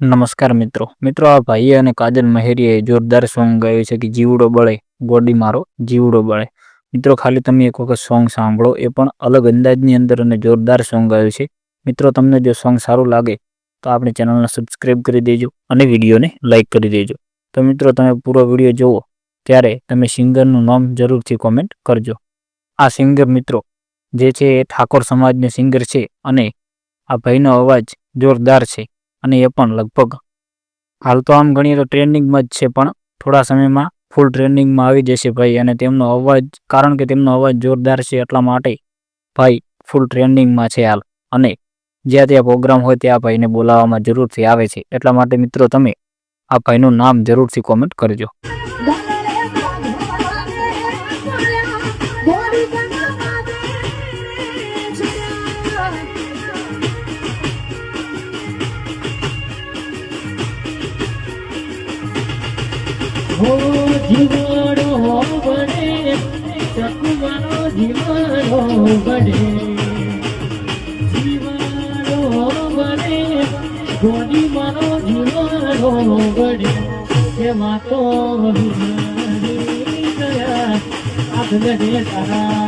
નમસ્કાર મિત્રો. મિત્રો, આ ભાઈએ અને કાજલ મહેરીએ જોરદાર સોંગ ગાયું છે કે જીવડો બળે, ગોડી મારો, જીવડો બળે. મિત્રો, ખાલી તમે એક વખત સોંગ સાંભળો. એ પણ અલગ અંદાજની અંદર અને જોરદાર સોંગ ગાયું છે. મિત્રો, તમને જો સોંગ સારું લાગે, તો આપણી ચેનલને સબસ્ક્રાઈબ કરી દેજો અને વિડીયોને લાઇક કરી દેજો. તો મિત્રો, તમે પૂરો વીડિયો જુઓ ત્યારે તમે સિંગરનું નામ જરૂરથી કોમેન્ટ કરજો. આ સિંગર મિત્રો, જે છે એ ઠાકોર સમાજનો સિંગર છે અને આ ભાઈનો અવાજ જોરદાર છે. અને એ પણ લગભગ. હાલ તો આમ ગણીએ તો ટ્રેનિંગમાં જ છે, પણ થોડા સમયમાં ફૂલ ટ્રેનિંગમાં આવી જશે ભાઈ, અને તેમનો અવાજ, કારણ કે તેમનો અવાજ જોરદાર છે એટલા માટે ભાઈ ફૂલ ટ્રેનિંગમાં છે હાલ. અને જ્યાં ત્યાં પ્રોગ્રામ હોય ત્યાં ભાઈને બોલાવવામાં જરૂરથી આવે છે. એટલા માટે મિત્રો તમે આ ભાઈનું નામ જરૂરથી કોમેન્ટ કરજો. હો જીવાડો બને ચકુમાનો જીવાડો બને જીવાડો બને ગોડી મારો જીવાડો બને એમાં તો વિહારી ગયા આગળ તારા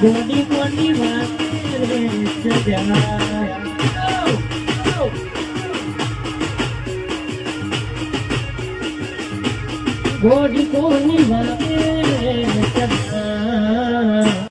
ગોડી ગોડી વાતે સજા కోటి కోని వరకే